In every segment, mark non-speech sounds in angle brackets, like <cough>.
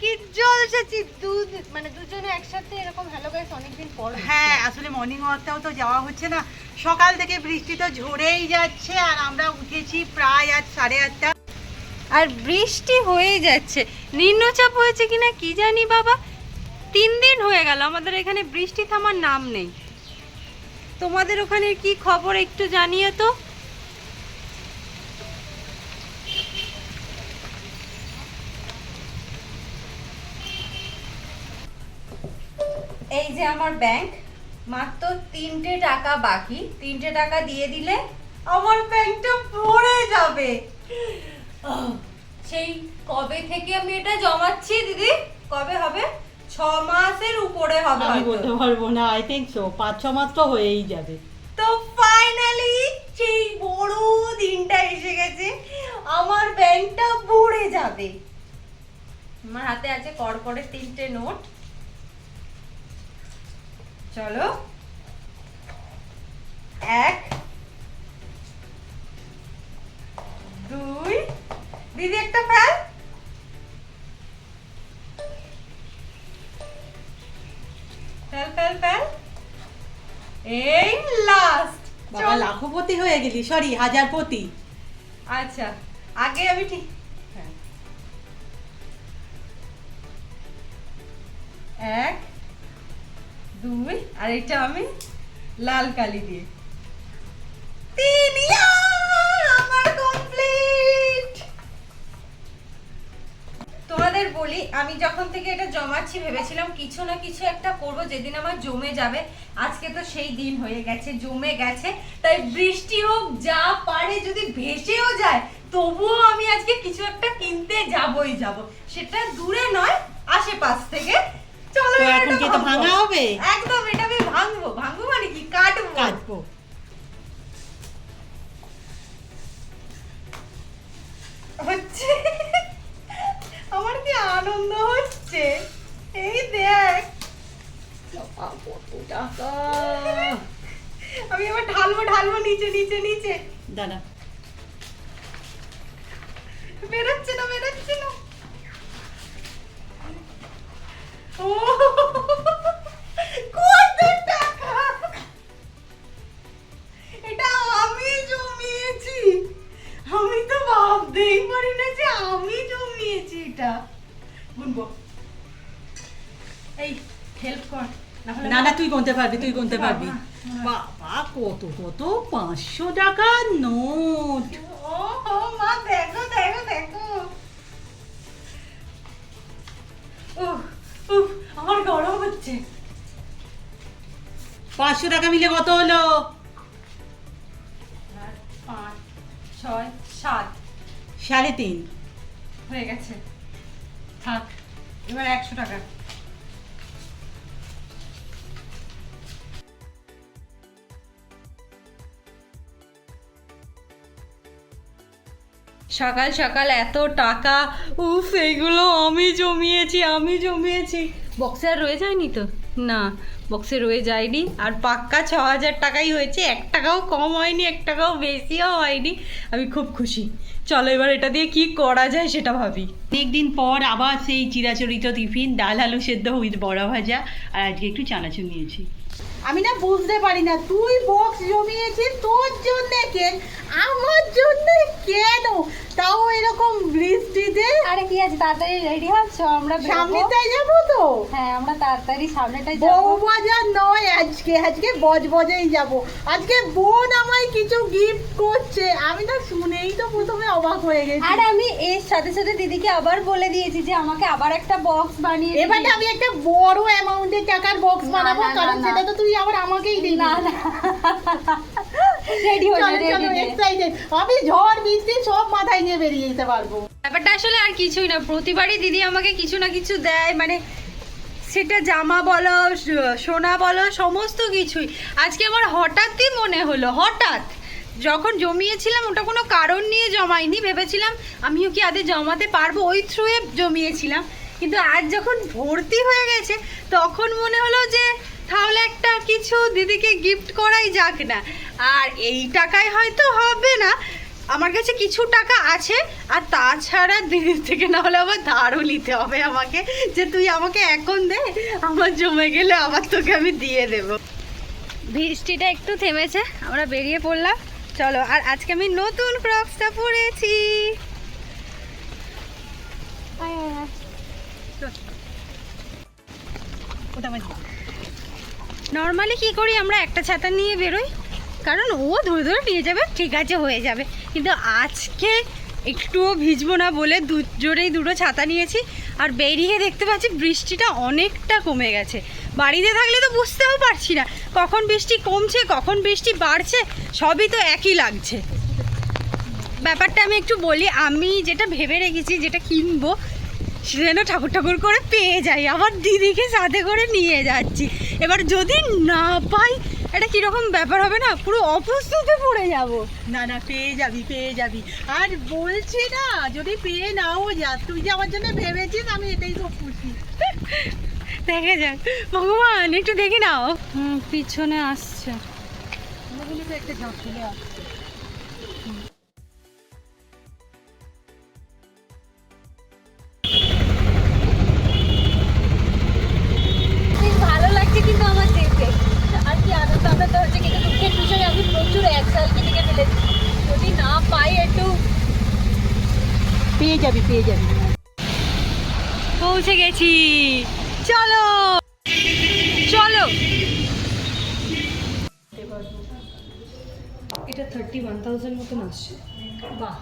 কি জলসেছি দুধ মানে দুজনে একসাথে এরকম হ্যালো গাইস অনেকদিন পর হ্যাঁ আসলে মর্নিং ওয়াকটাও তো যাওয়া হচ্ছে না। সকাল থেকে বৃষ্টি তো ঝরেই যাচ্ছে আর আমরা উঠেছি প্রায় আজ সাড়ে আটটা। আর বৃষ্টি হয়ে যাচ্ছে। নিম্নচাপ হয়েছে কিনা কি জানি বাবা? তিন দিন হয়ে গেল আমাদের এখানে বৃষ্টি থামার নাম নেই। তোমাদের ওখানে কি খবর একটু জানিয়ে তো। যে আমার ব্যাংক মাত্র তিনটে টাকা বাকি। তিনটে টাকা দিয়ে দিলে আমার ব্যাংকটা ভরে যাবে। সেই কবে থেকে আমি এটা জমাচ্ছি দিদি? কবে হবে? ছ মাসের উপরে হবে আমি বলতে পারব না আই থিঙ্ক সো পাঁচ ছ মাস তো হয়েই যাবে। তো ফাইনালি সেই বড় দিনটা এসে গেছে। আমার ব্যাংকটা ভরে যাবে। আমার হাতে আছে কড়কড়ের তিনটে নোট। চলো। এক দুই দিদি একটা ফেল ফেল ফেল ফেল। এই লাস্ট বাবা লাখপতি হয়ে গেলি সরি হাজারপতি। আচ্ছা আগে আমি ঠিক হ্যাঁ। এক দুই আর এটা আমি লাল কালি দিয়ে। তিন তোমাদের বলি, আমি যখন থেকে এটা জমাচ্ছি, ভেবেছিলাম কিছু না কিছু একটা করব, যেদিন আমার জমে যাবে। আজকে তো সেই দিন হয়ে গেছে, জমে গেছে। তাই বৃষ্টি হোক, যা পারে, যদি ভেসেও যায়, তবুও আমি আজকে কিছু একটা কিনতে যাবই যাব। সেটা দূরে নয়, আশেপাশ থেকে। তো এখন কি এটা ভাঙা হবে? একদম এটা আমি ভাঙবো। ভাঙবো মানে কি? কাটবো। কাটবো। হচ্ছে? আমার কি আনন্দ হচ্ছে? এই দেখ। কত টাকা। আমি এবার ঢালবো ঢালবো নিচে নিচে নিচে। দাঁড়া। বেরোচ্ছে না বেরোচ্ছে না। <laughs> না যে আমি জমিয়েছি এটা। এই হেল্প কর না না তুই গুনতে পারবি তুই গুনতে পারবি। বাবা, কত কত? পাঁচশো টাকার নোট। পাঁচশো টাকা মিলে কত হলো? পাঁচ ছয় সাত। সাড়ে তিন। হয়ে গেছে। থাক এবার একশো টাকা। সকাল সকাল এত টাকা। উফ এইগুলো আমি জমিয়েছি আমি জমিয়েছি। বক্সে আর রয়ে যায়নি তো? না। বক্সে রয়ে যায়নি। আর পাক্কা ছ হাজার টাকাই হয়েছে। এক টাকাও কম হয়নি, এক টাকাও বেশিও হয়নি। আমি খুব খুশি। চলো এবার এটা দিয়ে কি করা যায় সেটা ভাবি। অনেকদিন পর আবার সেই চিরাচরিত টিফিন, ডাল, আলু সেদ্ধ উইথ বড়া ভাজা। আর আজকে একটু চানাচুর নিয়েছি। আমি না বুঝতে পারি না, তুই বক্স জমিয়েছিস তোর জন্য আমার তাও এরকম বৃষ্টিতে। আরে কি আছে তাড়াতাড়ি রেডি হচ্ছ? আমরা। সামনেটাই যাব তো? হ্যাঁ আমরা তাড়াতাড়ি সামনেটাই যাব। বউবাজার নয় আজকে আজকে বজবজেই যাব। আজকে বোন আমায় কিছু গিফট করছে। আমি না শুনেই তো প্রথমে অবাক হয়ে গেছি। আর আমি এর সাথে সাথে দিদিকে আবার বলে দিয়েছি যে আমাকে আবার একটা বক্স বানিয়ে। এবারে আমি একটা বড় অ্যামাউন্টের টাকার বক্স বানাবো কারণ সেটা তো তুই আবার আমাকেই দিবি। না না। রেডি হয়ে রেডি এক্সাইটেড আমি ঝড় বৃষ্টি সব মাথায় নিয়ে বেরিয়ে যেতে পারব। ব্যাপারটা আসলে আর কিছুই না প্রতিবারই দিদি আমাকে কিছু না কিছু দেয় মানে সেটা জামা বলো সোনা বলো সমস্ত কিছুই। আজকে আমার হঠাৎই মনে হলো হঠাৎ যখন জমিয়েছিলাম ওটা কোনো কারণ নিয়ে জমাইনি ভেবেছিলাম আমিও কি আদে জমাতে পারব ওই থ্রুয়ে জমিয়েছিলাম। কিন্তু আজ যখন ভর্তি হয়ে গেছে তখন মনে হলো যে তাহলে একটা কিছু দিদিকে গিফট করাই যাক না। আর এই টাকায় হয়তো হবে না। আমার কাছে কিছু টাকা আছে আর তাছাড়া দিদির থেকে না হলে আবার ধারও নিতে হবে আমাকে। যে তুই আমাকে এখন দে আমার জমে গেলে আবার তোকে আমি দিয়ে দেবো। বৃষ্টিটা একটু থেমেছে আমরা বেরিয়ে পড়লাম। চলো আর আজকে আমি নতুন ক্রক্সটা পরেছি। ওটা আমার নর্মালি কি করি, আমরা একটা ছাতা নিয়ে বেরোই। কারণ ও ধরে ধরে নিয়ে যাবে, ঠিক আছে, হয়ে যাবে। কিন্তু আজকে একটুও ভিজবো না বলে দু, জোরেই দুটো ছাতা নিয়েছি। আর বেরিয়ে দেখতে পাচ্ছি বৃষ্টিটা অনেকটা কমে গেছে। বাড়িতে থাকলে তো বুঝতেও পারছি না, কখন বৃষ্টি কমছে, কখন বৃষ্টি বাড়ছে, সবই তো একই লাগছে। ব্যাপারটা আমি একটু বলি, আমি যেটা ভেবে রেখেছি, যেটা কিনবো সেটা ঠাকুর ঠাকুর করে পেয়ে যাই আবার দিদিকে সাথে করে নিয়ে যাচ্ছি। এবার যদি না পাই এটা কীরকম ব্যাপার হবে না? পুরো অপ্রস্তুতে পড়ে যাব। না না পেয়ে যাবি পেয়ে যাবি। আর বলছি না যদি পেয়ে নাও যা তুই যে আমার জন্য ভেবেছিস আমি এটাই তো খুশি। দেখে যাক। ভগবান একটু দেখে নাও। হুম পিছনে আসছে। একটা চলে আসছে পেয়ে যাবি পেয়ে যাবি। পৌঁছে গেছি। চলো চলো। এটা থার্টি ওয়ান থাউজেন্ড মতন আসছে। বাহ।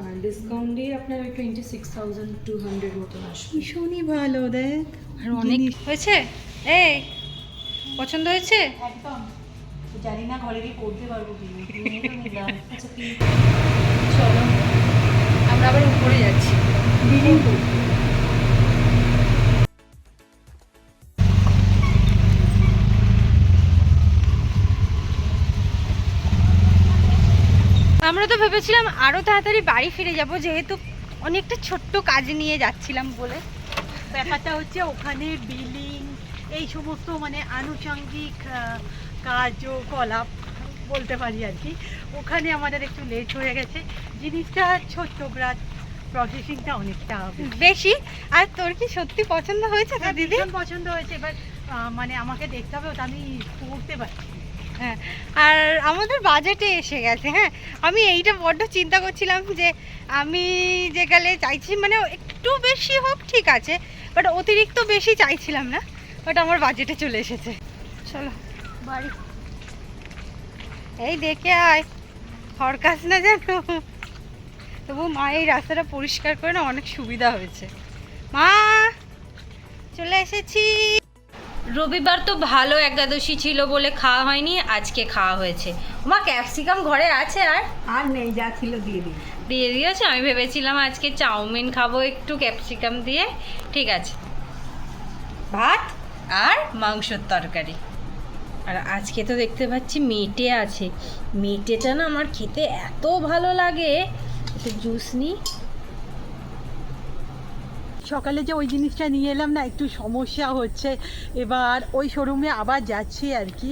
আর ডিসকাউন্ট দিয়ে আপনার ওই twenty six thousand two hundred মতন আসবে। ভীষণই ভালো দেখ। আর অনেক হয়েছে? এই পছন্দ হয়েছে? একদম। জানি না ঘরে গিয়ে করতে পারব <laughs> আচ্ছা চলো। আমরা আবার উপরে যাচ্ছি। আমরা তো ভেবেছিলাম আরও তাড়াতাড়ি বাড়ি ফিরে যাব, যেহেতু অনেকটা ছোট্ট কাজ নিয়ে যাচ্ছিলাম বলে। ব্যাপারটা হচ্ছে ওখানে বিলিং, এই সমস্ত মানে আনুষঙ্গিক কার্যকলাপ বলতে পারি আর কি। ওখানে আমাদের একটু লেট হয়ে গেছে। জিনিসটা ছোট্ট ব্রাত প্রসেসিংটা অনেকটা বেশি। বেশি? আর তোর কি সত্যি পছন্দ হয়েছে তো হ্যাঁ, দিদি? পছন্দ হয়েছে। এবার মানে আমাকে দেখতে হবে ওটা আমি করতে পারছি। হ্যাঁ আর আমাদের বাজেটে এসে গেছে হ্যাঁ। আমি এইটা বড্ড চিন্তা করছিলাম যে আমি যে গেলে চাইছি মানে একটু বেশি হোক ঠিক আছে। বাট অতিরিক্ত বেশি চাইছিলাম না। বাট আমার বাজেটে চলে এসেছে। চলো বাড়ি এই দেখে আয়। হরকাস না জানো তবু মা এই রাস্তাটা পরিষ্কার করে না অনেক সুবিধা হয়েছে। মা চলে এসেছি। রবিবার তো ভালো একাদশী ছিল বলে খাওয়া হয়নি আজকে খাওয়া হয়েছে। মা ক্যাপসিকাম ঘরে আছে আর? আর নেই যা ছিল দিয়ে দিই দিয়ে দিয়েছে? আমি ভেবেছিলাম আজকে চাউমিন খাব একটু ক্যাপসিকাম দিয়ে। ঠিক আছে। ভাত? আর মাংসর তরকারি। আর আজকে তো দেখতে পাচ্ছি মেটে আছে। মেটেটা না আমার খেতে এত ভালো লাগে। একটু জুস নিই সকালে যে ওই জিনিসটা নিয়ে এলাম না, একটু সমস্যা হচ্ছে। এবার ওই শোরুমে আবার যাচ্ছি আর কি।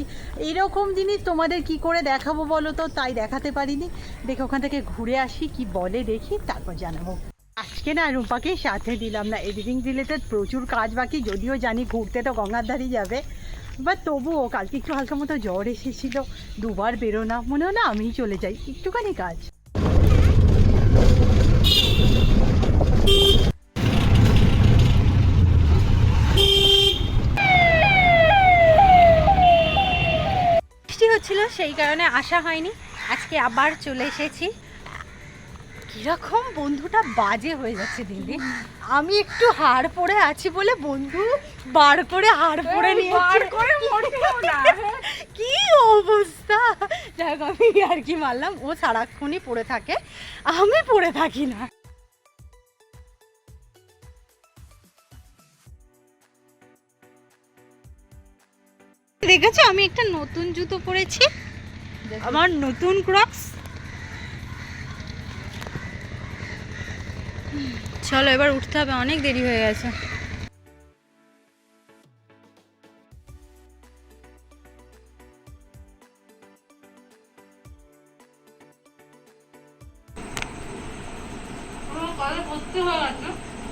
এরকম জিনিস তোমাদের কি করে দেখাবো বলো তো? তাই দেখাতে পারিনি। দেখে ওখান থেকে ঘুরে আসি, কি বলে দেখি, তারপর জানাব। আজকে না রূপাকে সাথে দিলাম না। এডিটিং রিলেটেড প্রচুর কাজ বাকি, যদিও জানি ঘুরতে তো গঙ্গার ধারই যাবে। বাট তবুও কালকে একটু হালকা মতো জ্বর এসেছিল, দুবার বেরোনা মনে হলো আমিই চলে যাই, একটুখানি কাজ। বৃষ্টি হচ্ছিল, সেই কারণে আসা হয়নি, আজকে আবার চলে এসেছি। কীরকম বন্ধুটা বাজে হয়ে যাচ্ছে দিদি। আমি একটু হাড় পরে আছি বলে বন্ধু বার করে হাড় নিয়েছে। কি অবস্থা? যাই আমি আর কি মারলাম। ও সারাক্ষণই পড়ে থাকে। আমি পড়ে থাকি না। দেখেছ আমি একটা নতুন জুতো পরেছি। আমার নতুন ক্রক্স চলো এবার উঠতে হবে অনেক দেরি হয়ে গেছে।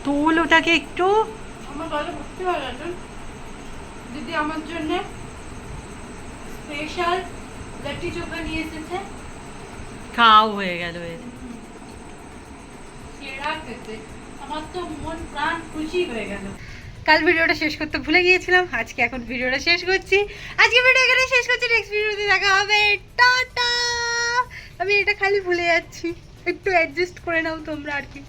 তুল ওটাকে একটু। আমার গলে ভর্তি হয়ে গেছে। দিদি আমার জন্য স্পেশাল লাটি চোখা নিয়ে এসেছে। খাও হয়ে গেল এর। আমার তো মন প্রাণ খুশি হয়ে কাল ভিডিওটা শেষ করতে ভুলে গিয়েছিলাম। আজকে এখন ভিডিওটা শেষ করছি। আজকে ভিডিও এখানে শেষ করছি। নেক্সট ভিডিওতে দেখা হবে। টাটা! আমি এটা খালি ভুলে যাচ্ছি। একটু অ্যাডজাস্ট করে নাও তোমরা আর কি।